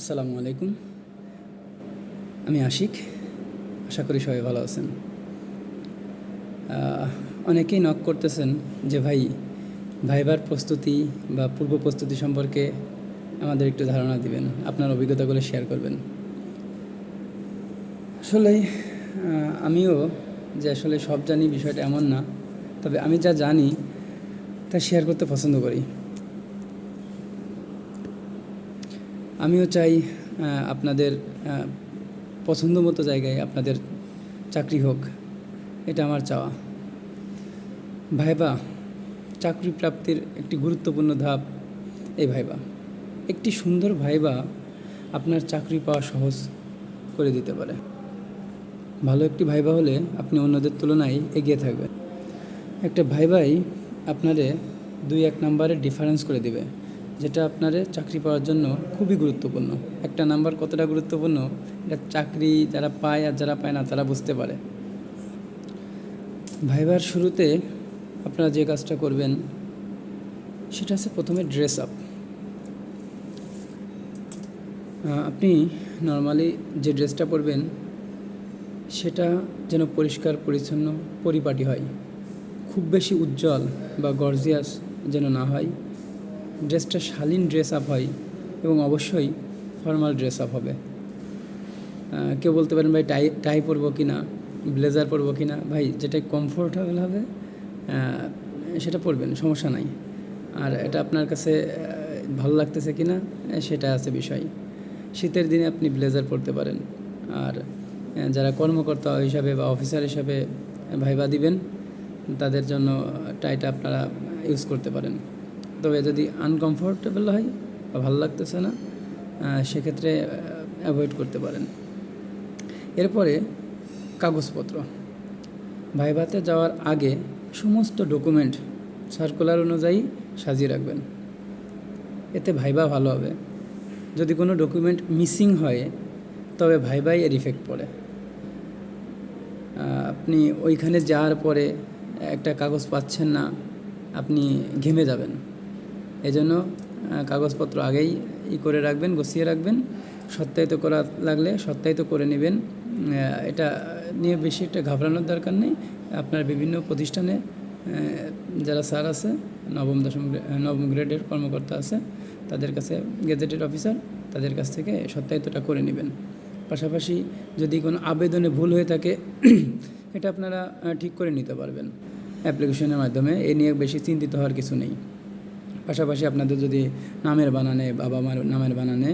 আসসালামু আলাইকুম। আমি আশিক। আশা করি সবাই ভালো আছেন। অনেকেই নক করতেছেন যে, ভাই, ভাইবার প্রস্তুতি বা পূর্ব প্রস্তুতি সম্পর্কে আমাদের একটু ধারণা দিবেন। আপনার অভিজ্ঞতাগুলো শেয়ার করবেন। আসলে আমিও যে আসলে সব জানি বিষয়টা এমন না, তবে আমি যা জানি তা শেয়ার করতে পছন্দ করি। আমিও চাই আপনাদের পছন্দ মতো জায়গায় আপনাদের চাকরি হোক, এটা আমার চাওয়া। ভাইবা, চাকরি প্রাপ্তির একটি গুরুত্বপূর্ণ ধাপ এই ভাইবা। একটি সুন্দর ভাইবা আপনার চাকরি পাওয়া সহজ করে দিতে পারে। ভালো একটি ভাইবা হলে আপনি অন্যদের তুলনায় এগিয়ে থাকবেন। একটা ভাইবাই আপনারে দুই এক নাম্বারের ডিফারেন্স করে দিবে। যেটা আপনারে চাকরি পাওয়ার জন্য খুবই গুরুত্বপূর্ণ। একটা নাম্বার কতটা গুরুত্বপূর্ণ? এটা চাকরি যারা পায় আর যারা পায় না, তারা বুঝতে পারে। ভাইবার শুরুতে আপনারা যে কাজটা করবেন, সেটা হচ্ছে প্রথমে ড্রেস আপ আপনি নর্মালি যে ড্রেসটা পরবেন, সেটা যেন পরিষ্কার, পরিচ্ছন্ন, পরিপাটি হয়। খুব বেশি উজ্জ্বল বা গর্জিয়াস যেন না হয়। ড্রেসটা শালীন ড্রেস আপ হয় এবং অবশ্যই ফর্মাল ড্রেস আপ হবে কেউ বলতে পারেন, ভাই টাই টাই পরবো কি না ব্লেজার পরবো কি না ভাই, যেটা কমফোর্টেবল হবে সেটা পরবেন, সমস্যা নাই। আর এটা আপনার কাছে ভালো লাগতেছে কি না সেটা আছে বিষয়। শীতের দিনে আপনি ব্লেজার পরতে পারেন। আর যারা কর্মকর্তা হিসাবে বা অফিসার হিসাবে ভাইবা দিবেন, তাদের জন্য টাইটা আপনারা ইউজ করতে পারেন। তবে যদি আনকমফোর্টেবল হয় বা ভালো লাগতেছে না সেক্ষেত্রে অ্যাভয়েড করতে পারেন। এরপরে কাগজপত্র। ভাইভাতে যাওয়ার আগে সমস্ত ডকুমেন্ট সার্কুলার অনুযায়ী সাজিয়ে রাখবেন। এতে ভাইবা ভালো হবে। যদি কোনো ডকুমেন্ট মিসিং হয়, তবে ভাইবাই এর ইফেক্ট পড়ে। আপনি ওইখানে যাওয়ার পরে একটা কাগজ পাচ্ছেন না, আপনি ঘেমে যাবেন। এজন্য কাগজপত্র আগেই ই করে রাখবেন, গুছিয়ে রাখবেন। সত্যায়িত করা লাগলে সত্যায়িত করে নেবেন। এটা নিয়ে বেশি একটা ঘাবড়ানোর দরকার নেই। আপনার বিভিন্ন প্রতিষ্ঠানে যারা স্যার আছে, নবম দশম নবম গ্রেডের কর্মকর্তা আছে, তাদের কাছে গেজেটেড অফিসার, তাদের কাছ থেকে সত্যায়িতটা করে নেবেন। পাশাপাশি যদি কোনো আবেদনে ভুল হয়ে থাকে, এটা আপনারা ঠিক করে নিতে পারবেন। অ্যাপ্লিকেশনের মাধ্যমে। এ নিয়ে বেশি চিন্তিত হওয়ার কিছু নেই। পাশাপাশি আপনাদের যদি নামের বানানে, বাবা মার নামের বানানে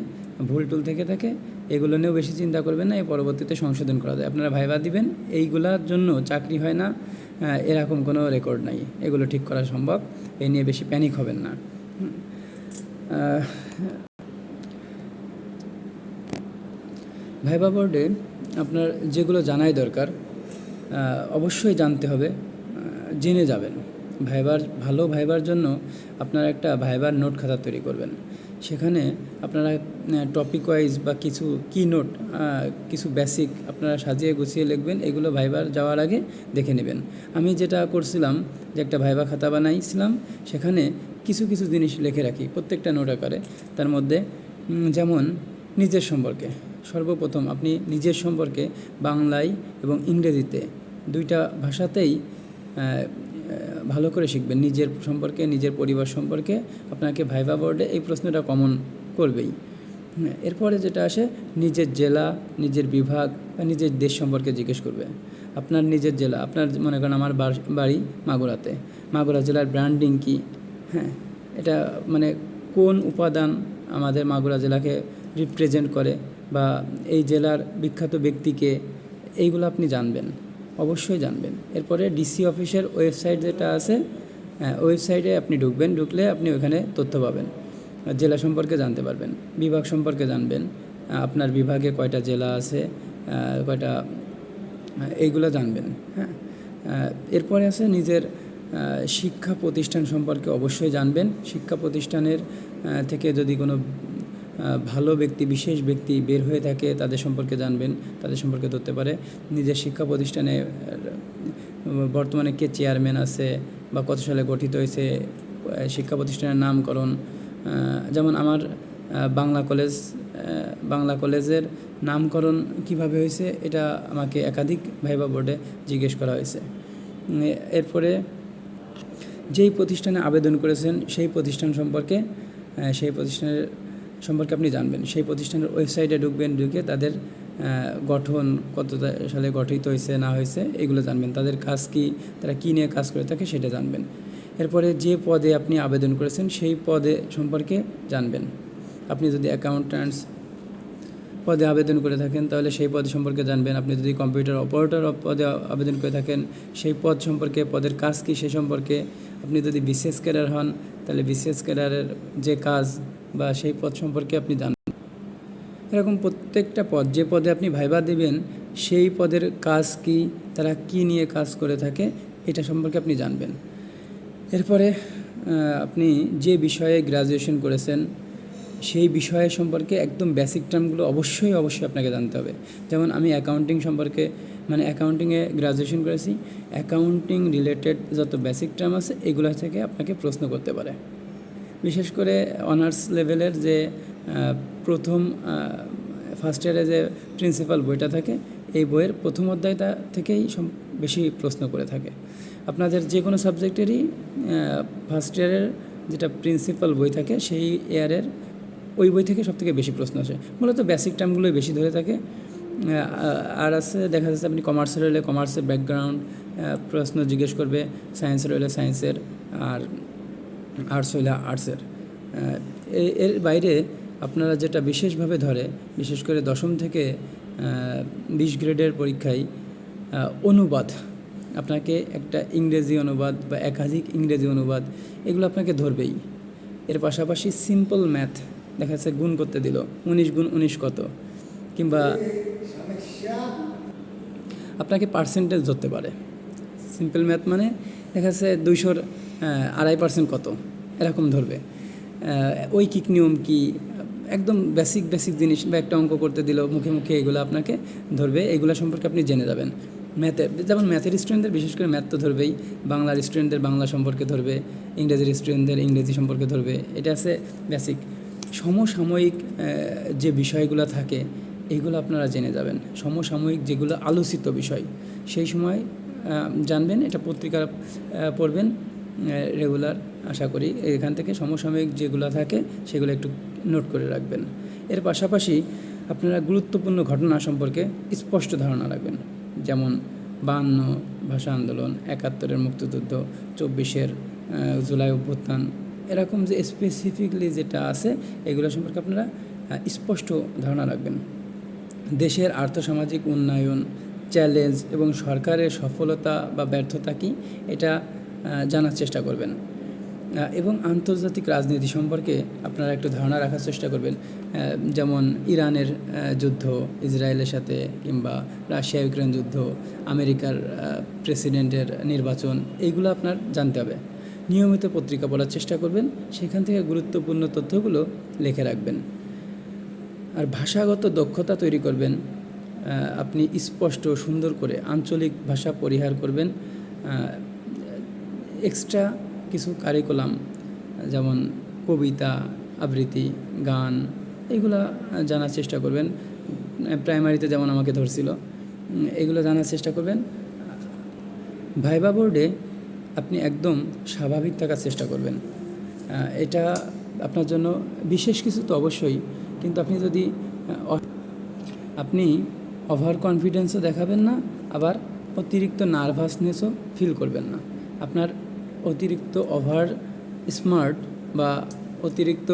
ভুল টুল থেকে থাকে, এগুলো নিয়েও বেশি চিন্তা করবেন না, এই পরবর্তীতে সংশোধন করা যায়। আপনারা ভাইবা দিবেন, এইগুলার জন্য চাকরি হয় না এরকম কোনো রেকর্ড নাই। এগুলো ঠিক করা সম্ভব, এই নিয়ে বেশি প্যানিক হবেন না। ভাইবা বোর্ডে আপনার যেগুলো জানাই দরকার অবশ্যই জানতে হবে জেনে যাবেন। ভাইবার, ভালো ভাইবার জন্য আপনারা একটা ভাইবার নোট খাতা তৈরি করবেন। সেখানে আপনারা টপিক ওয়াইজ বা কিছু কি নোট কিছু বেসিক আপনারা সাজিয়ে গুছিয়ে লিখবেন, এগুলো ভাইবার যাওয়ার আগে দেখে নেবেন। আমি যেটা করছিলাম যে একটা ভাইবা খাতা বানাইছিলাম, সেখানে কিছু কিছু জিনিস লিখে রাখি প্রত্যেকটা নোট আকারে। তার মধ্যে যেমন নিজের সম্পর্কে। সর্বপ্রথম আপনি নিজের সম্পর্কে বাংলায় এবং ইংরেজিতে দুইটা ভাষাতেই ভালো করে শিখবেন নিজের সম্পর্কে, নিজের পরিবার সম্পর্কে। আপনাকে ভাইবা বোর্ডে এই প্রশ্নটা কমন করবেই। এরপরে যেটা আসে, নিজের জেলা, নিজের বিভাগ বা নিজের দেশ সম্পর্কে জিজ্ঞেস করবে। আপনার নিজের জেলা, আপনার মনে করেন আমার বাড়ি মাগুরাতে। মাগুরা জেলার ব্র্যান্ডিং কি? হ্যাঁ এটা মানে কোন উপাদান আমাদের মাগুরা জেলাকে রিপ্রেজেন্ট করে বা এই জেলার বিখ্যাত ব্যক্তিকে, এইগুলো আপনি জানবেন। অবশ্যই জানবেন। এরপরে ডিসি অফিসের ওয়েবসাইট যেটা আছে ওয়েবসাইটে আপনি ঢুকবেন, ঢুকলে আপনি ওখানে তথ্য পাবেন। জেলা সম্পর্কে জানতে পারবেন, বিভাগ সম্পর্কে জানবেন আপনার বিভাগে কয়টা জেলা আছে কয়টা এইগুলো জানবেন হ্যাঁ। এরপরে আছে নিজের শিক্ষা প্রতিষ্ঠান সম্পর্কে অবশ্যই জানবেন। শিক্ষা প্রতিষ্ঠানের থেকে যদি কোনো ভালো ব্যক্তি, বিশেষ ব্যক্তি বের হয়ে থাকে, তাদের সম্পর্কে জানবেন, তাদের সম্পর্কে ধরতে পারে। নিজের শিক্ষা প্রতিষ্ঠানে বর্তমানে কে চেয়ারম্যান আছে বা কত সালে গঠিত হয়েছে শিক্ষা প্রতিষ্ঠানের নামকরণ যেমন আমার বাংলা কলেজ বাংলা কলেজের নামকরণ কীভাবে হয়েছে, এটা আমাকে একাধিক ভাইবা বোর্ডে জিজ্ঞেস করা হয়েছে। এরপরে যেই প্রতিষ্ঠানে আবেদন করেছেন, সেই প্রতিষ্ঠান সম্পর্কে সেই প্রতিষ্ঠানের সম্পর্কে আপনি জানবেন। সেই প্রতিষ্ঠানের ওয়েবসাইটে ঢুকবেন, ঢুকে তাদের গঠন কত সালে গঠিত হয়েছে, না হয়েছে, এগুলো জানবেন। তাদের কাজ কি, তারা কী নিয়ে কাজ করে থাকে সেটা জানবেন। এরপরে যে পদে আপনি আবেদন করেছেন, সেই পদে সম্পর্কে জানবেন। আপনি যদি অ্যাকাউন্ট্যান্টস পদে আবেদন করে থাকেন, তাহলে সেই পদ সম্পর্কে জানবেন। আপনি যদি কম্পিউটার অপারেটর পদে আবেদন করে থাকেন, সেই পদ সম্পর্কে, পদের কাজ কী সে সম্পর্কে। আপনি যদি বিসিএস ক্যাডার হন, তাহলে বিসিএস ক্যাডারের যে কাজ বা সেই পদ সম্পর্কে আপনি জানবেন এরকম প্রত্যেকটা পদ যে পদে আপনি ভাইবা দেবেন, সেই পদের কাজ কি, তারা কি নিয়ে কাজ করে থাকে, এটা সম্পর্কে আপনি জানবেন। এরপরে আপনি যে বিষয়ে গ্রাজুয়েশন করেছেন, সেই বিষয়ে সম্পর্কে একদম বেসিক টার্মগুলো অবশ্যই অবশ্যই আপনাকে জানতে হবে। যেমন আমি অ্যাকাউন্টিং সম্পর্কে মানে অ্যাকাউন্টিংয়ে গ্রাজুয়েশন করেছি অ্যাকাউন্টিং রিলেটেড যত বেসিক টার্ম আছে, এগুলো থেকে আপনাকে প্রশ্ন করতে পারে। বিশেষ করে অনার্স লেভেলের যে প্রথম ফার্স্ট ইয়ারে যে প্রিন্সিপাল বইটা থাকে, এই বইয়ের প্রথম অধ্যায়টা থেকেই বেশি প্রশ্ন করে থাকে। আপনাদের যে কোনো সাবজেক্টেরই ফার্স্ট ইয়ারের যেটা প্রিন্সিপাল বই থাকে, সেই ইয়ারের ওই বই থেকে সবথেকে বেশি প্রশ্ন আসে। মূলত বেসিক টার্মগুলোই বেশি ধরে থাকে। আর আছে, দেখা যাচ্ছে আপনি কমার্সের হলে কমার্সের ব্যাকগ্রাউন্ড প্রশ্ন জিজ্ঞেস করবে সায়েন্সের হলে সায়েন্সের আর আর্টস হইলে আর্টসের। এর বাইরে আপনারা যেটা বিশেষভাবে ধরে, বিশেষ করে দশম থেকে বিশ গ্রেডের পরীক্ষায় অনুবাদ। আপনাকে একটা ইংরেজি অনুবাদ বা একাধিক ইংরেজি অনুবাদ, এগুলো আপনাকে ধরবেই। এর পাশাপাশি সিম্পল ম্যাথ দেখা যাচ্ছে গুণ করতে দিল, উনিশ গুণ উনিশ কত? কিংবা আপনাকে পার্সেন্টেজ ধরতে পারে। সিম্পল ম্যাথ মানে দেখা যাচ্ছে দুইশোর আড়াই পার্সেন্ট কত? এরকম ধরবে। ওই কিক নিয়ম কি একদম বেসিক বেসিক জিনিস বা একটা অঙ্ক করতে দিল, মুখে মুখে এগুলো আপনাকে ধরবে। এগুলো সম্পর্কে আপনি জেনে যাবেন। ম্যাথে, যেমন ম্যাথের স্টুডেন্টদের বিশেষ করে ম্যাথ তো ধরবেই। বাংলার স্টুডেন্টদের বাংলা সম্পর্কে ধরবে, ইংরেজির স্টুডেন্টদের ইংরেজি সম্পর্কে ধরবে। এটা আছে বেসিক সমসাময়িক যে বিষয়গুলো থাকে, এগুলো আপনারা জেনে যাবেন। সমসাময়িক যেগুলো আলোচিত বিষয়, সেই সময় জানবেন, এটা পত্রিকা পড়বেন। রেগুলার আশা করি এখান থেকে সমসাময়িক যেগুলো থাকে সেগুলো একটু নোট করে রাখবেন। এর পাশাপাশি আপনারা গুরুত্বপূর্ণ ঘটনা সম্পর্কে স্পষ্ট ধারণা রাখবেন। যেমন বাহান্ন ভাষা আন্দোলন, একাত্তরের মুক্তিযুদ্ধ, চব্বিশের জুলাই অভ্যুত্থান, এরকম যে স্পেসিফিকলি যেটা আছে, এগুলো সম্পর্কে আপনারা স্পষ্ট ধারণা রাখবেন। দেশের আর্থসামাজিক উন্নয়ন চ্যালেঞ্জ এবং সরকারের সফলতা বা ব্যর্থতা কি, এটা জানার চেষ্টা করবেন। এবং আন্তর্জাতিক রাজনীতি সম্পর্কে আপনারা একটু ধারণা রাখার চেষ্টা করবেন। যেমন ইরানের যুদ্ধ, ইসরায়েলের সাথে কিংবা রাশিয়া ইউক্রেন যুদ্ধ, আমেরিকার প্রেসিডেন্টের নির্বাচন এইগুলো আপনার জানতে হবে। নিয়মিত পত্রিকা পড়ার চেষ্টা করবেন, সেখান থেকে গুরুত্বপূর্ণ তথ্যগুলো লিখে রাখবেন। আর ভাষাগত দক্ষতা তৈরি করবেন। আপনি স্পষ্ট, সুন্দর করে আঞ্চলিক ভাষা পরিহার করবেন। এক্সট্রা কিছু কারিকুলাম যেমন কবিতা, আবৃত্তি, গান, এগুলা জানার চেষ্টা করবেন। প্রাইমারিতে যেমন আমাকে ধরছিল, এগুলো জানার চেষ্টা করবেন। ভাইবা বোর্ডে আপনি একদম স্বাভাবিক থাকার চেষ্টা করবেন। এটা আপনার জন্য বিশেষ কিছু তো অবশ্যই, কিন্তু আপনি যদি, আপনি ওভার কনফিডেন্সও দেখাবেন না, আবার অতিরিক্ত নার্ভাসনেসও ফিল করবেন না। আপনার অতিরিক্ত ওভার স্মার্ট বা অতিরিক্ত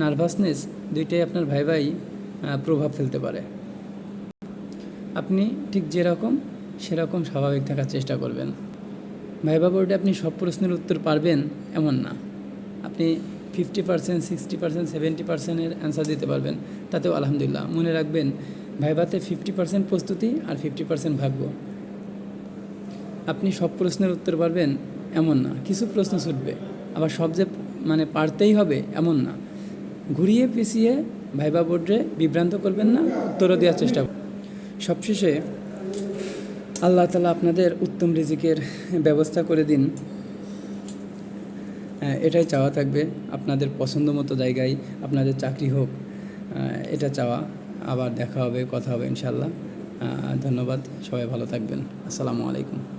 নার্ভাসনেস দুইটাই আপনার ভাই ভাই প্রভাব ফেলতে পারে। আপনি ঠিক যেরকম, সেরকম স্বাভাবিক থাকার চেষ্টা করবেন। ভাইবা বোর্ডে আপনি সব প্রশ্নের উত্তর পারবেন এমন না। আপনি fifty percent, sixty percent, seventy পার্সেন্টের অ্যান্সার দিতে পারবেন। তাতেও আলহামদুলিল্লাহ, মনে রাখবেন, ভাইভাতে ফিফটি পার্সেন্ট প্রস্তুতি আর ফিফটি পার্সেন্ট ভাগ্য। আপনি সব প্রশ্নের উত্তর পারবেন এমন না, কিছু প্রশ্ন ছুটবে। আবার সব যে মানে পারতেই হবে এমন না। ঘুরিয়ে পিছিয়ে ভাইবা বোর্ডে বিভ্রান্ত করবেন না, উত্তরও দেওয়ার চেষ্টা সবশেষে আল্লাহ তালা আপনাদের উত্তম রিজিকের ব্যবস্থা করে দিন। এটাই চাওয়া থাকবে আপনাদের পছন্দ মতো জায়গায়, আপনাদের চাকরি হোক এটা চাওয়া। আবার দেখা হবে, কথা হবে ইনশাল্লাহ ধন্যবাদ, সবাই ভালো থাকবেন। আসসালামু আলাইকুম।